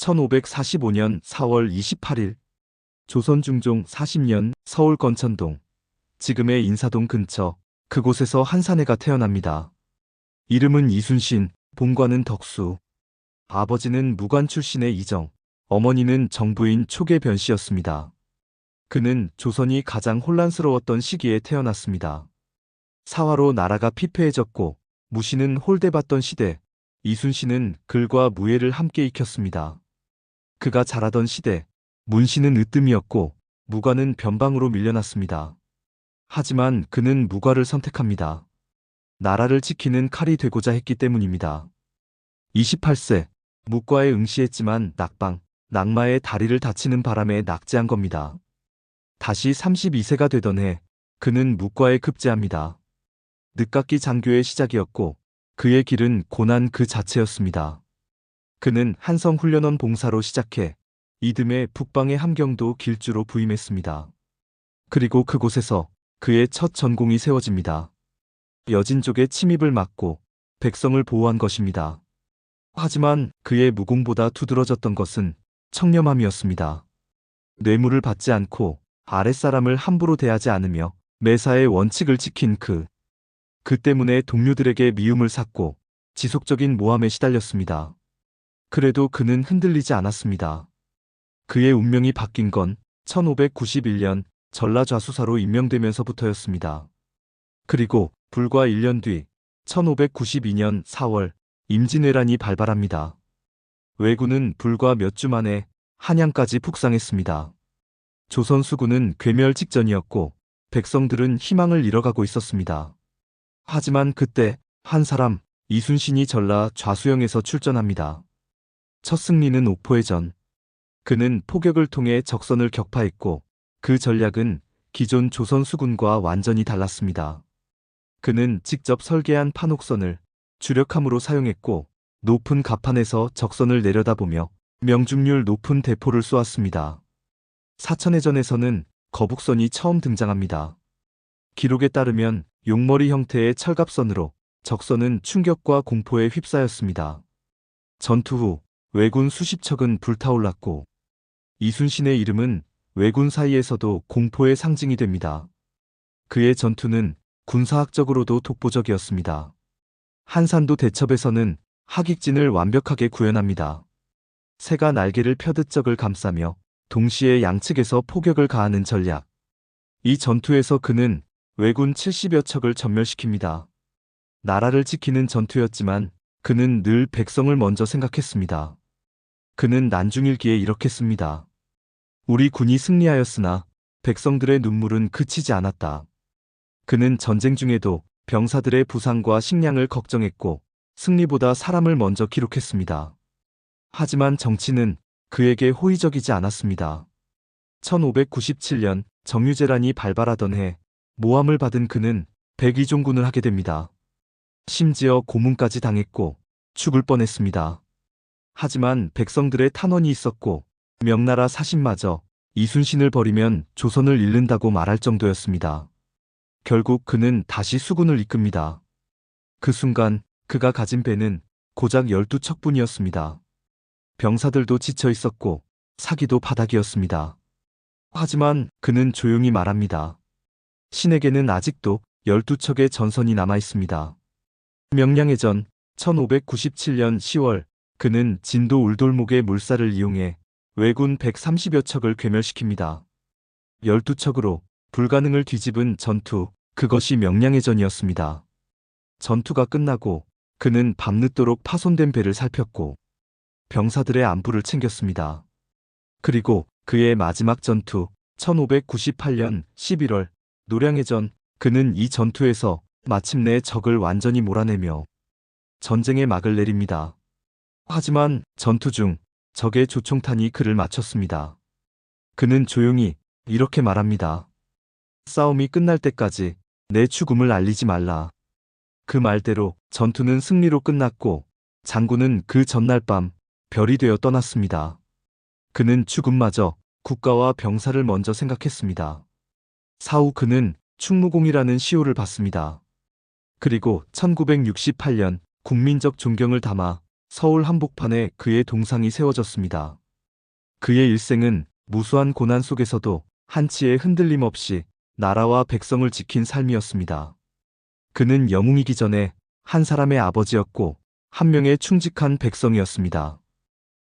1545년 4월 28일 조선 중종 40년 서울 건천동 지금의 인사동 근처 그곳에서 한 사내가 태어납니다. 이름은 이순신, 본관은 덕수. 아버지는 무관 출신의 이정, 어머니는 정부인 초계변 씨였습니다. 그는 조선이 가장 혼란스러웠던 시기에 태어났습니다. 사화로 나라가 피폐해졌고 무신은 홀대받던 시대, 이순신은 글과 무예를 함께 익혔습니다. 그가 자라던 시대, 문신은 으뜸이었고 무관은 변방으로 밀려났습니다. 하지만 그는 무과를 선택합니다. 나라를 지키는 칼이 되고자 했기 때문입니다. 28세, 무과에 응시했지만 낙방, 낙마의 다리를 다치는 바람에 낙제한 겁니다. 다시 32세가 되던 해, 그는 무과에 급제합니다. 늦깎이 장교의 시작이었고, 그의 길은 고난 그 자체였습니다. 그는 한성훈련원 봉사로 시작해 이듬해 북방의 함경도 길주로 부임했습니다. 그리고 그곳에서 그의 첫 전공이 세워집니다. 여진족의 침입을 막고 백성을 보호한 것입니다. 하지만 그의 무공보다 두드러졌던 것은 청렴함이었습니다. 뇌물을 받지 않고 아랫사람을 함부로 대하지 않으며 매사의 원칙을 지킨 그. 그 때문에 동료들에게 미움을 샀고 지속적인 모함에 시달렸습니다. 그래도 그는 흔들리지 않았습니다. 그의 운명이 바뀐 건 1591년 전라좌수사로 임명되면서부터였습니다. 그리고 불과 1년 뒤 1592년 4월 임진왜란이 발발합니다. 왜군은 불과 몇 주 만에 한양까지 북상했습니다. 조선 수군은 괴멸 직전이었고 백성들은 희망을 잃어가고 있었습니다. 하지만 그때 한 사람 이순신이 전라 좌수영에서 출전합니다. 첫 승리는 옥포의 전. 그는 포격을 통해 적선을 격파했고 그 전략은 기존 조선 수군과 완전히 달랐습니다. 그는 직접 설계한 판옥선을 주력함으로 사용했고 높은 가판에서 적선을 내려다보며 명중률 높은 대포를 쏘았습니다. 사천해전에서는 거북선이 처음 등장합니다. 기록에 따르면 용머리 형태의 철갑선으로 적선은 충격과 공포에 휩싸였습니다. 전투 후 왜군 수십 척은 불타올랐고 이순신의 이름은 왜군 사이에서도 공포의 상징이 됩니다. 그의 전투는 군사학적으로도 독보적이었습니다. 한산도 대첩에서는 하객진을 완벽하게 구현합니다. 새가 날개를 펴듯 적을 감싸며 동시에 양측에서 포격을 가하는 전략. 이 전투에서 그는 왜군 70여 척을 전멸시킵니다. 나라를 지키는 전투였지만 그는 늘 백성을 먼저 생각했습니다. 그는 난중일기에 이렇게 씁니다. 우리 군이 승리하였으나 백성들의 눈물은 그치지 않았다. 그는 전쟁 중에도 병사들의 부상과 식량을 걱정했고 승리보다 사람을 먼저 기록했습니다. 하지만 정치는 그에게 호의적이지 않았습니다. 1597년 정유재란이 발발하던 해 모함을 받은 그는 백의종군을 하게 됩니다. 심지어 고문까지 당했고 죽을 뻔했습니다. 하지만 백성들의 탄원이 있었고 명나라 사신마저 이순신을 버리면 조선을 잃는다고 말할 정도였습니다. 결국 그는 다시 수군을 이끕니다. 그 순간 그가 가진 배는 고작 12척뿐이었습니다. 병사들도 지쳐 있었고 사기도 바닥이었습니다. 하지만 그는 조용히 말합니다. 신에게는 아직도 12척의 전선이 남아 있습니다. 명량의 전 1597년 10월 그는 진도 울돌목의 물살을 이용해 왜군 130여 척을 괴멸시킵니다. 12척으로 불가능을 뒤집은 전투, 그것이 명량의 전이었습니다. 전투가 끝나고 그는 밤늦도록 파손된 배를 살폈고 병사들의 안부를 챙겼습니다. 그리고 그의 마지막 전투 1598년 11월 노량의 전 그는 이 전투에서 마침내 적을 완전히 몰아내며 전쟁의 막을 내립니다. 하지만 전투 중 적의 조총탄이 그를 맞췄습니다. 그는 조용히 이렇게 말합니다. 싸움이 끝날 때까지 내 죽음을 알리지 말라. 그 말대로 전투는 승리로 끝났고 장군은 그 전날 밤 별이 되어 떠났습니다. 그는 죽음마저 국가와 병사를 먼저 생각했습니다. 사후 그는 충무공이라는 시호를 받습니다. 그리고 1968년 국민적 존경을 담아 서울 한복판에 그의 동상이 세워졌습니다. 그의 일생은 무수한 고난 속에서도 한치의 흔들림 없이 나라와 백성을 지킨 삶이었습니다. 그는 영웅이기 전에 한 사람의 아버지였고 한 명의 충직한 백성이었습니다.